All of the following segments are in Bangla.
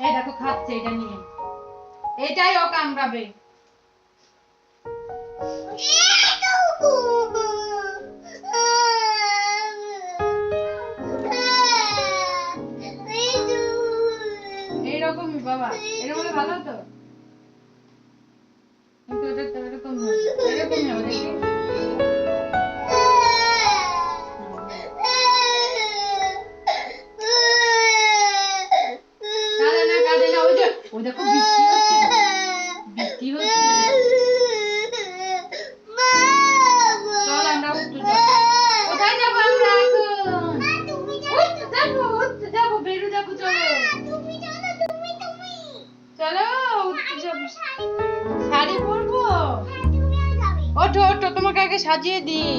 এই দেখো খাচ্ছে এটা নিয়ে। এটাই ও কামড়াবে। এইরকমই বাবা। এরকম ভালো হতো শাড়ি পরবো? ওঠো ওঠো তোমাকে আগে সাজিয়ে দিই।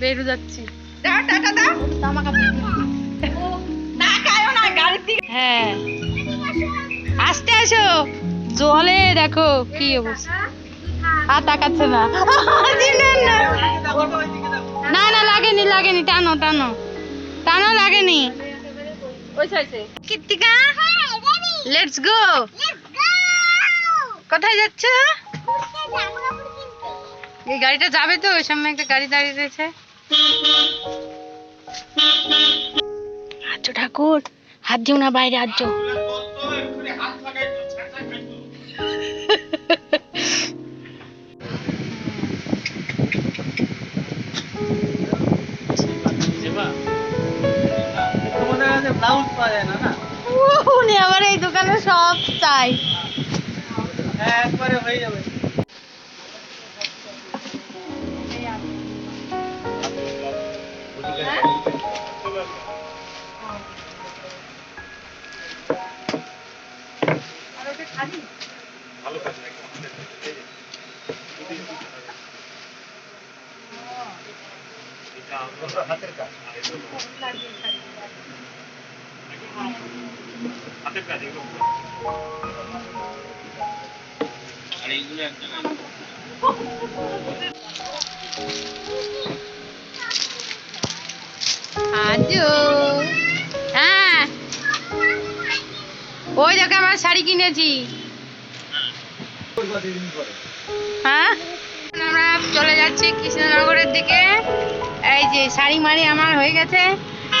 বেরু যাচ্ছি। হ্যাঁ। আস্তে আসো জলে দেখো কি অবস্থা। আর তাকাচ্ছে না। না। না লাগেনি লাগেনি। টানো টানো। টানো লাগেনি। কৃত্তিকা লেটস গো কোথায় যাচ্ছ? এই গাড়িটা যাবে তো? ওই সামনে একটা গাড়ি দাঁড়িয়ে রয়েছে। আজ ঠাকুর হাত দিও না বাইরে আজ ব্লাউজ পাওয়া যায় না না উনি আবার এই দোকানে সব চাই। হ্যাঁ একবারে হয়ে যাবে। হ্যাঁ। ওই দেখো আমরা শাড়ি কিনেছি। হ্যাঁ। আমরা চলে যাচ্ছি কৃষ্ণনগরের দিকে। এই যে শাড়ি মারি আমার হয়ে গেছে।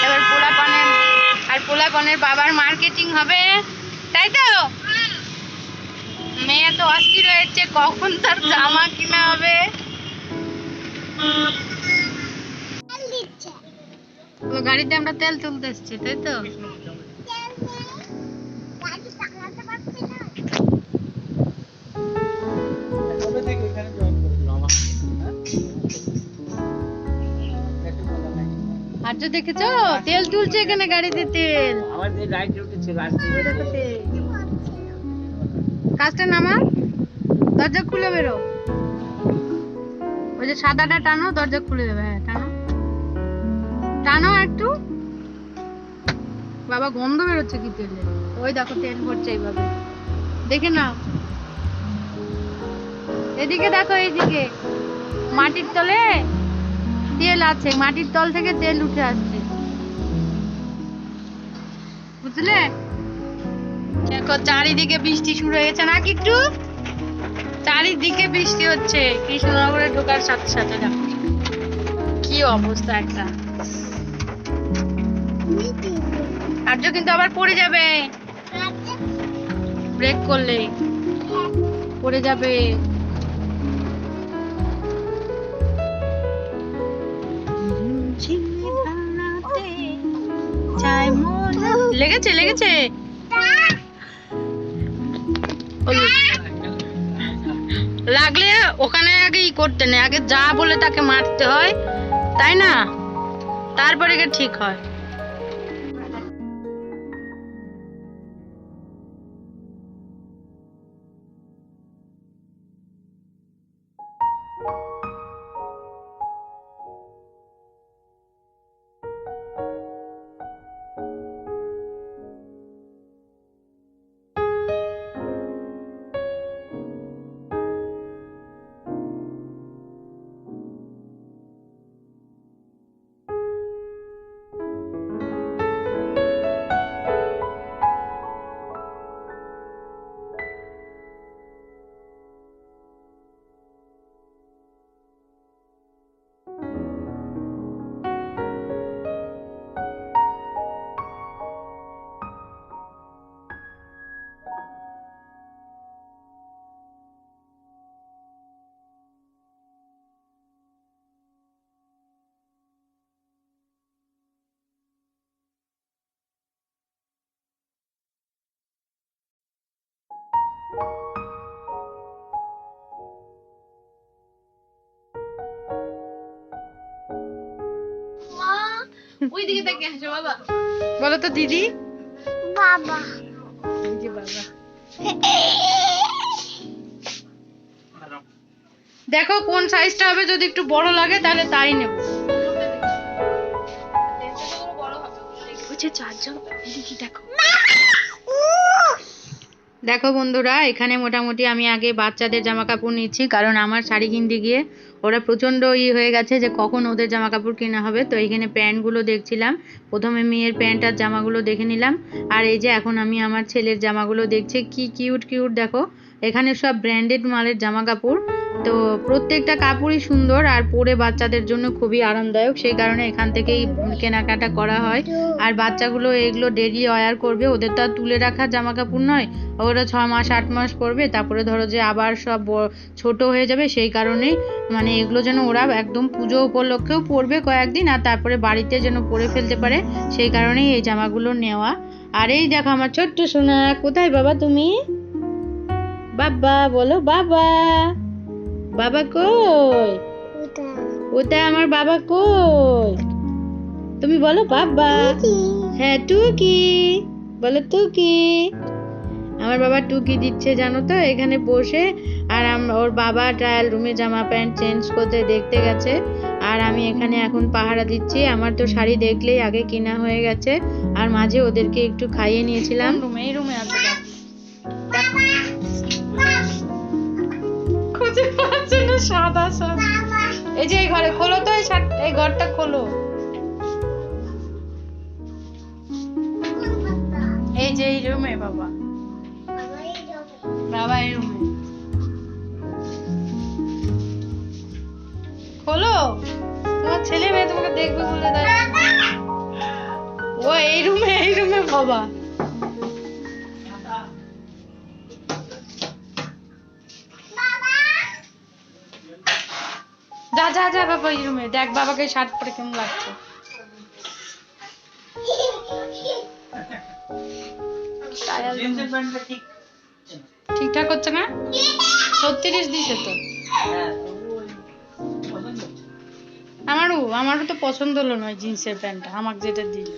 এবার পোলাপনের আর পোলাপনের বাবার মার্কেটিং হবে। তাই তো? মেয়ে তো অস্থির হয়েছে কখন তার জামা কিনা হবে? গাড়িতে আমরা তেল তুলতে এসছি তাই তো? আর্য দেখেছ? তেল তুলছে এখানে গাড়িতে তেল। কাজটা নামা। দরজা খুলে বেরো। ওই যে সাদাটা টানো দরজা খুলে দেবে হ্যাঁ টানো। টানো একটু। বাবা গন্ধ বেরোচ্ছে কি তেলে? ওই দেখো তেল ভরছে এইভাবে। দেখে নাও। এদিকে দেখো এইদিকে। মাটির তলে তেল আছে মাটির তল থেকে তেল উঠে আসছে। বুঝলে? দেখো চারিদিকে বৃষ্টি শুরু হয়ে গেছে না কিট্টু চারিদিকে বৃষ্টি হচ্ছে। কৃষ্ণনগরে ঢোকার সাথে সাথে দেখো। কি অবস্থা একটা। আর্য কিন্তু আবার পড়ে যাবে। ব্রেক করলে। পড়ে যাবে। লেগেছে লেগেছে। লাগলে ওখানে আগে ই করতে নেই আগে যা বলে তাকে মারতে হয়, তাই না? তারপরে ঠিক হয়। ওই দিকে তাকিয়ে হাসো বাবা। বলো তো দিদি? বাবা। এই যে বাবা। দেখো কোন সাইজটা হবে যদি একটু বড় লাগে তাহলে তাই নেব। বুঝে চারজন দিদি দেখো। দেখো বন্ধুরা, এখানে মোটামুটি আমি আগে বাচ্চাদের জামা কাপড় নিচ্ছি, কারণ আমার শাড়ি কিনতে গিয়ে ওরা প্রচণ্ড ই হয়ে গেছে যে কখন ওদের জামা কাপড় কেনা হবে। তো এখানে প্যান্টগুলো দেখছিলাম, প্রথমে মেয়ের প্যান্ট আর জামাগুলো দেখে নিলাম। আর এই যে এখন আমি আমার ছেলের জামাগুলো দেখছি, কি কিউট কিউট দেখো। এখানে সব ব্র্যান্ডেড মালের জামা কাপড় তো প্রত্যেকটা কাপড়ই সুন্দর আর পরে বাচ্চাদের জন্য খুবই আরামদায়ক। সেই কারণে এখান থেকেই কেনাকাটা করা হয়। আর বাচ্চাগুলো এগুলো ডেইলি ওয়্যার করবে, ওদের তো আর তুলে রাখা জামা কাপড় নয়। ওরা ছ মাস, আট মাস পরবে, তারপরে ধরো যে আবার সব ছোট হয়ে যাবে, সেই কারণেই মানে এগুলো যেন ওরা একদম পুজো উপলক্ষেও পরবে কয়েকদিন, আর তারপরে বাড়িতে যেন পরে ফেলতে পারে, সেই কারণেই এই জামাগুলো নেওয়া। আর এই দেখো আমার ছোট্ট সোনা, কোথায় বাবা তুমি? বাবা বলো বাবা। বাবা কই? ওটা আমার বাবা কই? তুমি বলো বাবা। হ্যাঁ টুকি। বলো টুকি। আমার বাবা টুকি দিচ্ছে জানো তো এখানে বসে। আর আম- ওর বাবা ট্রায়াল রুমে জামা প্যান্ট চেঞ্জ করতে দেখতে গেছে। আর আমি এখানে এখন পাহারা দিচ্ছি। আমার তো শাড়ি দেখলেই আগে কিনা হয়ে গেছে। আর মাঝে ওদেরকে একটু খাইয়ে নিয়েছিলাম। রুমে এই রুমে আছে। খুঁজে পাচ্ছে না সাদা সাদা। এই যে এই ঘরে খোলো তো এই এই ঘরটা খোলো। এই যে এই রুমে বাবা। বাবা এই রুমে। খোলো। তোমার ছেলে মেয়ে তোমাকে দেখবে বলে ও এই রুমে এই রুমে বাবা। যা যা বাবা এই রুমে দেখ বাবাকে শার্ট পরে কেমন লাগছে। Trial room। জিন্সের প্যান্টটা ঠিক। ঠিকঠাক হচ্ছে না? ছত্রিশ দিছে তো। হ্যাঁ। আমারও আমারও তো পছন্দ হলো নয় জিন্সের প্যান্টটা আমাকে যেটা দিল।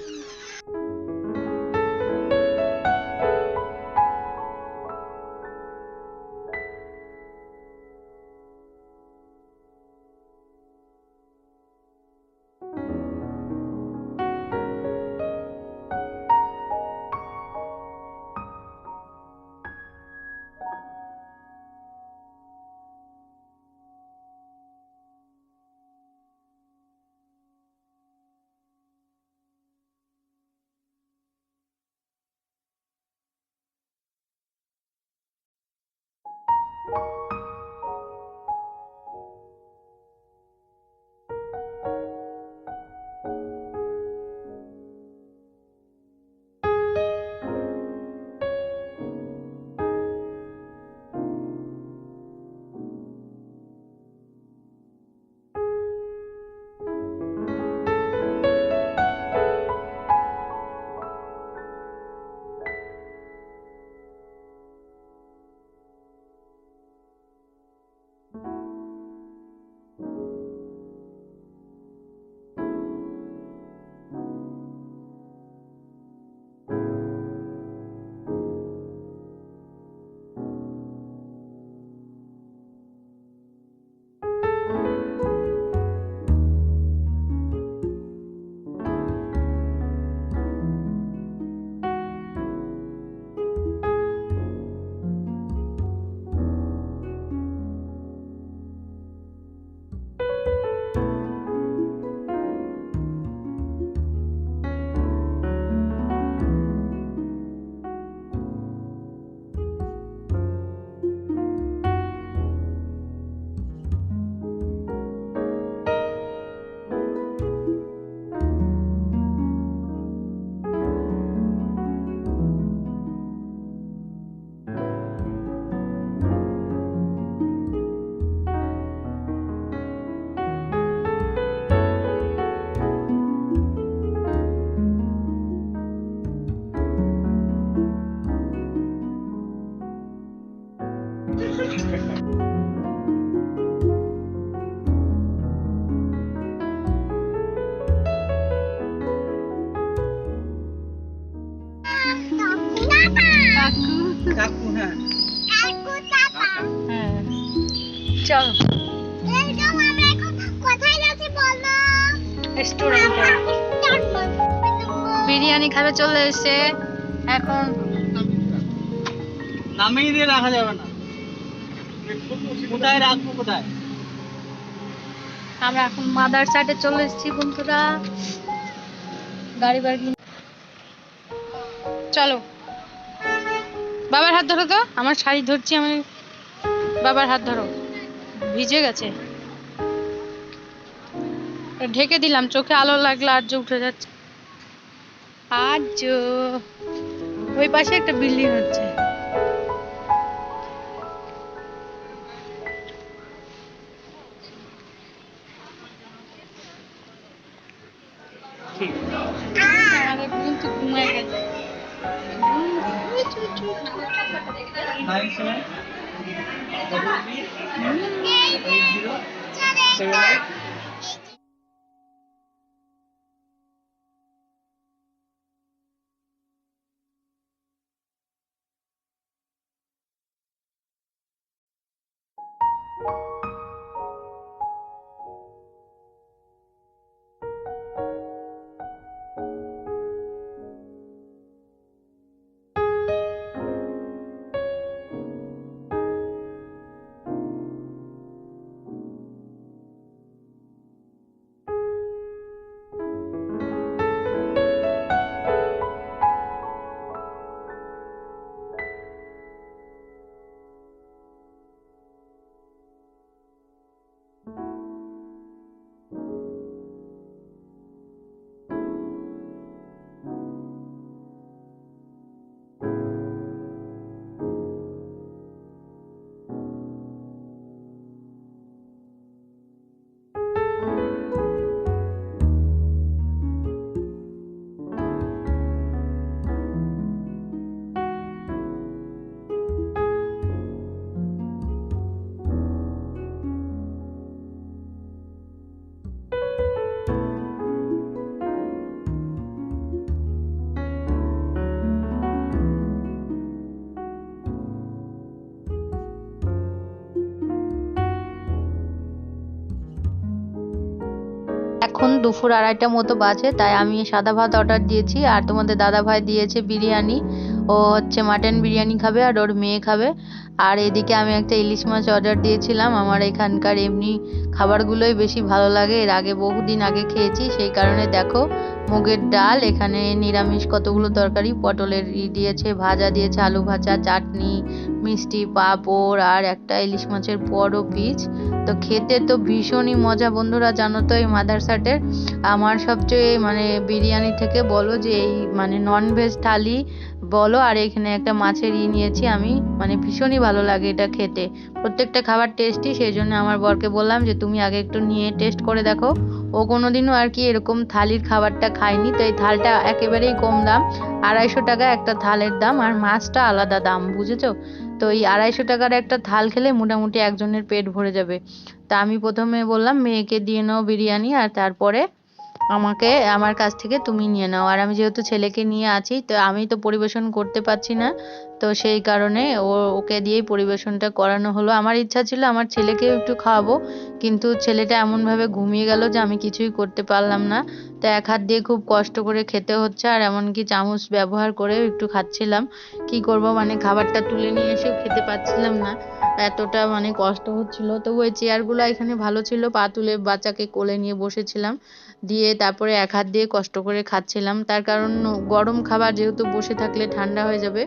চলো। একদম আমরা এখন কোথায় যাচ্ছি বলো? রেস্টুরেন্টে বিরিয়ানি খাবে চলে এসে এখন নামিয়ে দিয়ে রাখা যাবে না। কোথায় রাখব কোথায়? আমরা এখন মাদার সাইডে চলে এসেছি বন্ধুরা। গাড়ি বাড়ি চলো। বাবার হাত ধরো তো। আমার শাড়ি ধরছি আমি। বাবার হাত ধরো। ভিজে গেছে। ঢেকে দিলাম, চোখে আলো লাগল, আর যে উঠে যাচ্ছে। আজ ওই পাশে একটা বিল্ডিং হচ্ছে। ঘুমায় গেছে। 给一 দুপুর আড়াইটা মতো বাজে, তাই আমি সাদা ভাত অর্ডার দিয়েছি। আর তোমাদের দাদা ভাই দিয়েছে বিরিয়ানি। ও হচ্ছে মাটন বিরিয়ানি খাবে আর ওর মেয়ে খাবে। আর এদিকে আমি একটা ইলিশ মাছ অর্ডার দিয়েছিলাম। আমার এখানকার এমনি খাবারগুলোই বেশি ভালো লাগে। এর আগে বহুদিন আগে খেয়েছি। সেই কারণে দেখো, মুগের ডাল, এখানে নিরামিষ কতগুলো তরকারি। পটলের ই দিয়েছে, ভাজা দিয়েছে, আলু ভাজা, চাটনি মিষ্টি, পাঁপড় আর একটা ইলিশ মাছের বড় পিস তো খেতে তো ভীষণই মজা। বন্ধুরা, জানো তো এই মাদারসাটের আমার সবচেয়ে মানে বিরিয়ানি থেকে বলো যে এই মানে নন ভেজ থালি বলো, আর এখানে একটা মাছের ই নিয়েছি আমি। মানে ভীষণই ভালো লাগে এটা খেতে। প্রত্যেকটা খাবার টেস্টি সেই জন্য আমার বরকে বললাম যে তুমি আগে একটু নিয়ে টেস্ট করে দেখো। ও কোনোদিনও আর কি এরকম থালির খাবারটা খায়নি, তো এই থালটা একেবারেই কম দাম। আড়াইশো টাকা একটা থালের দাম, আর মাছটা আলাদা দাম, বুঝেছ? তো এই আড়াইশো টাকার একটা থাল খেলে মোটামুটি একজনের পেট ভরে যাবে। তা আমি প্রথমে বললাম, মেয়েকে দিয়ে নাও বিরিয়ানি আর তারপরে আমাকে, আমার কাছ থেকে তুমি নিয়ে নাও। আর আমি যেহেতু ছেলেকে নিয়ে আছি, তো আমি তো পরিবেশন করতে পারছি না। তো সেই কারণে ও, ওকে দিয়েই পরিবেশনটা করানো হলো। আমার ইচ্ছা ছিল আমার ছেলেকেও একটু খাওয়াবো, কিন্তু ছেলেটা এমনভাবে ঘুমিয়ে গেল যে আমি কিছুই করতে পারলাম না। তো এক হাত দিয়ে খুব কষ্ট করে খেতে হচ্ছে, আর এমনকি চামচ ব্যবহার করেও একটু খাচ্ছিলাম। কি করব? মানে খাবারটা তুলে নিয়ে এসেও খেতে পাচ্ছিলাম না। এতটা মানে কষ্ট হচ্ছিল। তো ওই চেয়ারগুলো এখানে ভালো ছিল, পা তুলে বাচ্চাকে কোলে নিয়ে বসেছিলাম। দিয়ে তারপরে এক হাত দিয়ে কষ্ট করে খাচ্ছিলাম। তার কারণ গরম খাবার যেহেতু বসে থাকলে ঠান্ডা হয়ে যাবে,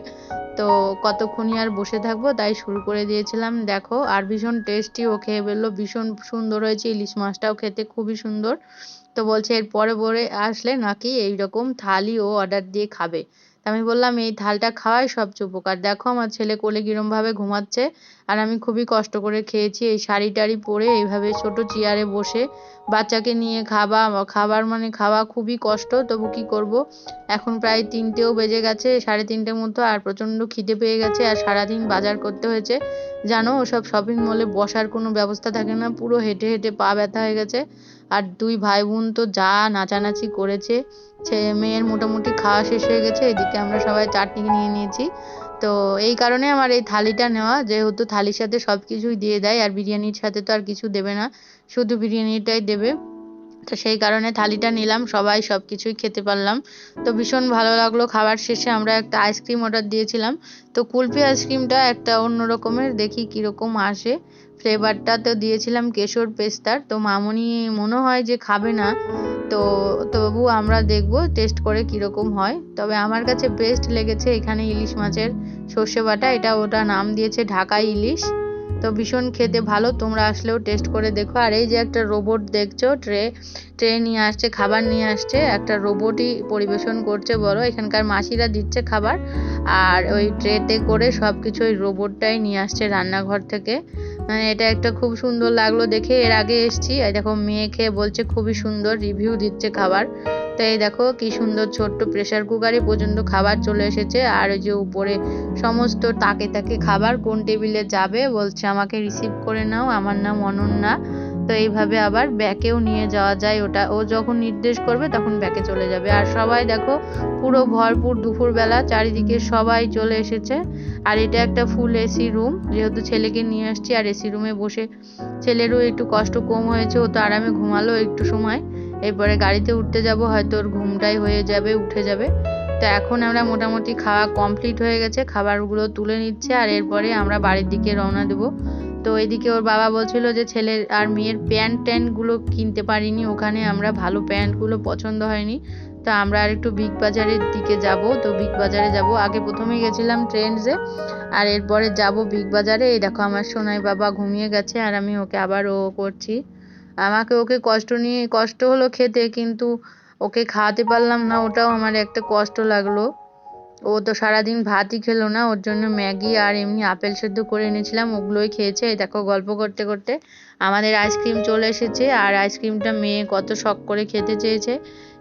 তো কতক্ষণই আর বসে থাকব তাই শুরু করে দিয়েছিলাম। দেখো, আর ভীষণ টেস্টি ও খেয়ে বলল ভীষণ সুন্দর হয়েছে। ইলিশ মাছটাও খেতে খুবই সুন্দর। তো বলছে এর পরে পরে আসলে নাকি এইরকম থালি ও অর্ডার দিয়ে খাবে। আমি বললাম, এই থালটা খাওয়াই সবচেয়ে উপকার। দেখো, আমার ছেলে কোলে কিরমভাবে ঘুমাচ্ছে আর আমি খুবই কষ্ট করে খেয়েছি। এই শাড়ি টাড়ি পরে এইভাবে ছোট চেয়ারে বসে বাচ্চাকে নিয়ে খাওয়া, খাবার মানে খাওয়া খুবই কষ্ট। তবু কি করব? এখন প্রায় তিনটেও বেজে গেছে, সাড়ে তিনটের মতো আর প্রচণ্ড খিদে পেয়ে গেছে আর সারাদিন বাজার করতে হয়েছে। জানো, ওসব শপিং মলে বসার কোনো ব্যবস্থা থাকে না, পুরো হেঁটে হেঁটে পা ব্যথা হয়ে গেছে। আর দুই ভাই বোন তো যা নাচানাচি করেছে। ছেলে মেয়ের মোটামুটি খাওয়া শেষ হয়ে গেছে, এদিকে আমরা সবাই চাটনি নিয়ে নিয়েছি। তো এই কারণে আমার এই থালিটা নেওয়া, যেহেতু থালির সাথে সব কিছুই দিয়ে দেয়, আর বিরিয়ানির সাথে তো আর কিছু দেবে না, শুধু বিরিয়ানিটাই দেবে। তো সেই কারণে থালিটা নিলাম, সবাই সব কিছুই খেতে পারলাম। তো ভীষণ ভালো লাগল, খাবার শেষে আমরা একটা আইসক্রিম অর্ডার দিয়েছিলাম। তো কুলফি আইসক্রিমটা একটা অন্য রকমের দেখি কীরকম আসে। ফ্লেভারটা তো দিয়েছিলাম কেশর পেস্তার। তো মামুনি মনে হয় যে খাবে না। তো তবু আমরা দেখব টেস্ট করে কীরকম হয়। তবে আমার কাছে বেস্ট লেগেছে এখানে ইলিশ মাছের সর্ষে বাটা। এটা ওটা নাম দিয়েছে ঢাকাই ইলিশ। তো ভীষণ খেতে ভালো, তোমরা আসলেও টেস্ট করে দেখো। আর এই যে একটা রোবট দেখছ, ট্রে ট্রে নিয়ে আসছে, খাবার নিয়ে আসছে। একটা রোবটই পরিবেশন করছে বড় এখানকার মাসিরা দিচ্ছে খাবার। আর ওই ট্রেতে করে সব কিছু ওই রোবটটাই নিয়ে আসছে রান্নাঘর থেকে। মানে এটা একটা খুব সুন্দর লাগল দেখে। এর আগে এসছি, এই দেখো মেয়ে খেয়ে বলছে খুবই সুন্দর রিভিউ দিচ্ছে খাবার। তাই দেখো কি সুন্দর ছোট্ট প্রেসার কুকারে পর্যন্ত খাবার চলে এসেছে। আর ওই যে উপরে সমস্ত তাকে তাকে খাবার কোন টেবিলে যাবে বলছে, আমাকে রিসিভ করে নাও, আমার নাম অনন্যা। তো এইভাবে আবার ব্যাকেও নিয়ে যাওয়া যায় ওটা। ও যখন নির্দেশ করবে তখন ব্যাকে চলে যাবে। আর সবাই দেখো, পুরো ভরপুর দুপুরবেলা, চারিদিকে সবাই চলে এসেছে। আর এটা একটা ফুল এসি রুম যেহেতু ছেলেকে নিয়ে আসছি, আর এসি রুমে বসে ছেলেরও একটু কষ্ট কম হয়েছে, ও তো আরামে ঘুমালো একটু সময়। এরপরে গাড়িতে উঠতে যাব, হয়তো ওর ঘুমটাই হয়ে যাবে, উঠে যাবে। তো এখন আমরা মোটামুটি খাওয়া কমপ্লিট হয়ে গেছে, খাবারগুলো তুলে নিচ্ছে, আর এরপরে আমরা বাড়ির দিকে রওনা দেবো। তো এদিকে ওর বাবা বলছিল যে ছেলের আর মেয়ের প্যান্ট ট্যান্টগুলো কিনতে পারিনি, ওখানে আমরা ভালো প্যান্টগুলো পছন্দ হয়নি। তো আমরা আর একটু বিগ বাজারের দিকে যাব, তো বিগ বাজারে যাব। আগে প্রথমে গেছিলাম ট্রেন্ডসে আর এরপরে যাব বিগ বাজারে এই দেখো আমার সোনাই বাবা ঘুমিয়ে গেছে, আর আমি ওকে আবার ও করছি। আমাকে ওকে কষ্ট নিয়ে, কষ্ট হলো খেতে, কিন্তু ওকে খাওয়াতে পারলাম না, ওটাও আমার একটা কষ্ট লাগল। ও তো সারাদিন ভাতই খেলো না, ওর জন্য ম্যাগি আর এমনি আপেল সেদ্ধ করে এনেছিলাম, ওগুলোই খেয়েছে। দেখো গল্প করতে করতে আমাদের আইসক্রিম চলে এসেছে আর আইসক্রিমটা মেয়ে কত শখ করে খেতে চেয়েছে,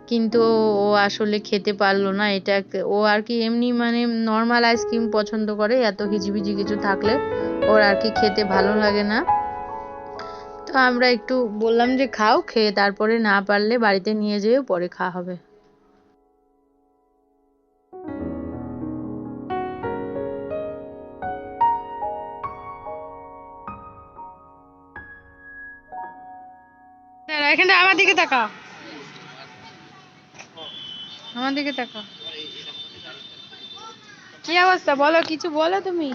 কিন্তু ও আসলে খেতে পারল না। এটা ও আর কি এমনি মানে নর্মাল আইসক্রিম পছন্দ করে, এত হিজিবিজি কিছু থাকলে ওর আর কি খেতে ভালো লাগে না। তো আমরা একটু বললাম যে, খাও, খেয়ে তারপরে না পারলে বাড়িতে নিয়ে যেও, পরে খাওয়া হবে। এখানটা আমার দিকে আমার দিকে কি অবস্থা? বলো, কিছু বলো তুমি।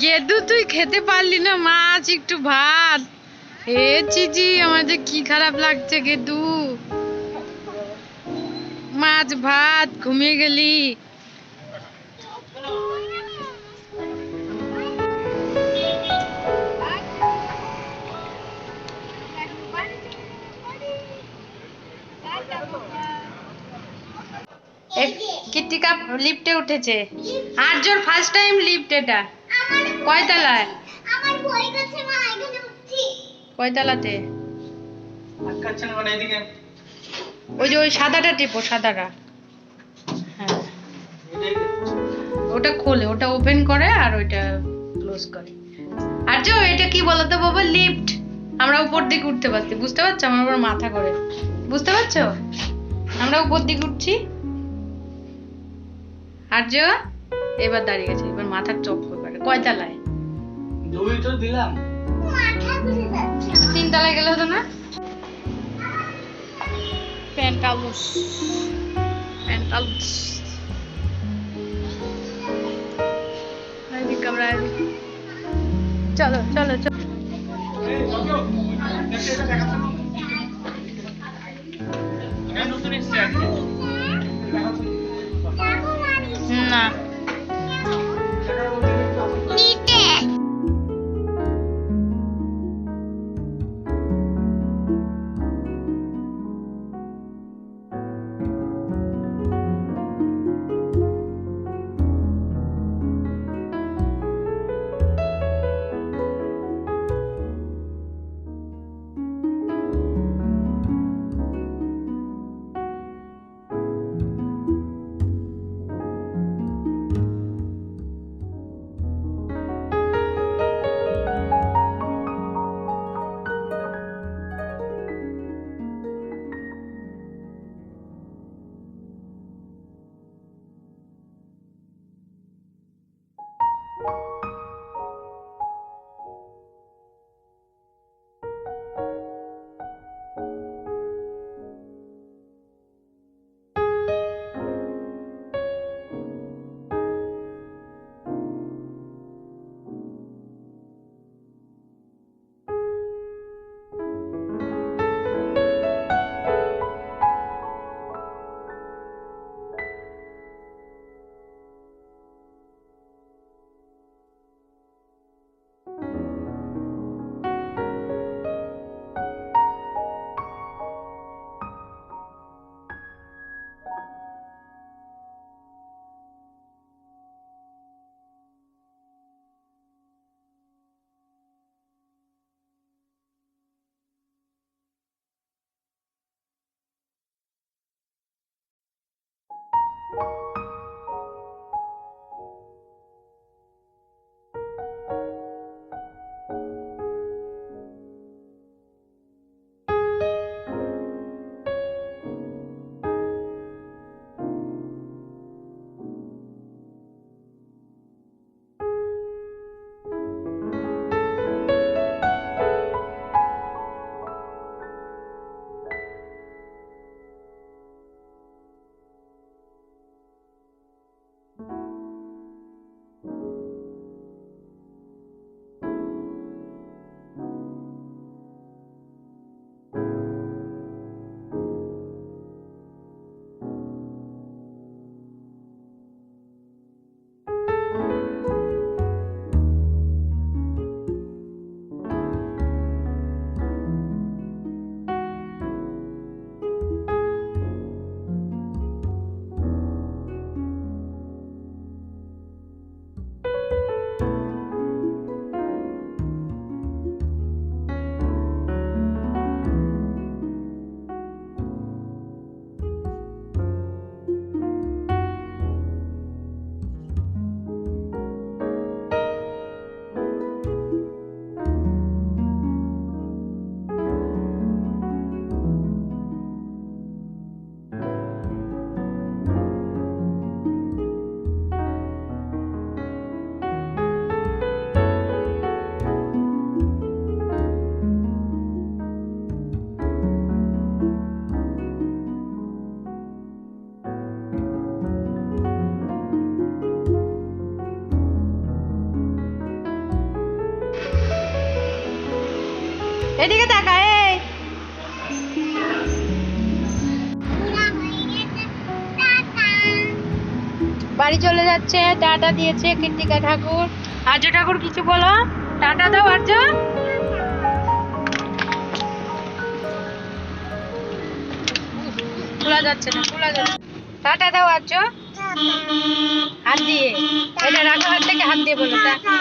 গেদু, তুই খেতে পারলি না, মাছ, একটু ভাত। হে চিজি আমার যে কি খারাপ লাগছে, গেদু। মাছ ভাত ঘুমিয়ে গেলি। কৃতিকা লিফটে উঠেছে। আর্যর ফার্স্ট টাইম লিফট এটা। কয়তলায়? কয়তলাতে? মানে এদিকে। ওই যে ওই সাদাটা টিপো সাদাটা। হ্যাঁ। ওটা খোলে ওটা ওপেন করে আর ওইটা ক্লোজ করে। আর যে এটা কি বলতো বাবা? লিফট। আমরা উপর দিকে উঠতে পারছি বুঝতে পারছ? আমার উপর মাথা করে বুঝতে পারছ? আমরা উপর দিকে উঠছি। আর্য এবার দাঁড়িয়ে গেছে এবার মাথার চপ করে কয়তলায়? দুই তো দিলাম। মাথা ঘুরে যাচ্ছে। তিন তলায় গেলে হতো না? প্যান্টালুস প্যান্টালুস এদিকে আমরা এদিকে। চলো চলো চলো নতুন এদিকে যাচ্ছে, টাটা দিয়েছে কীর্তিকা ঠাকুর। আর্য ঠাকুর, কিছু বলো? টাটা দাও, আর্য। যাচ্ছে না যাচ্ছে টাটা দাও, আর্য। হাত দিয়ে। হাত থেকে হাত দিয়ে বলো টাটা।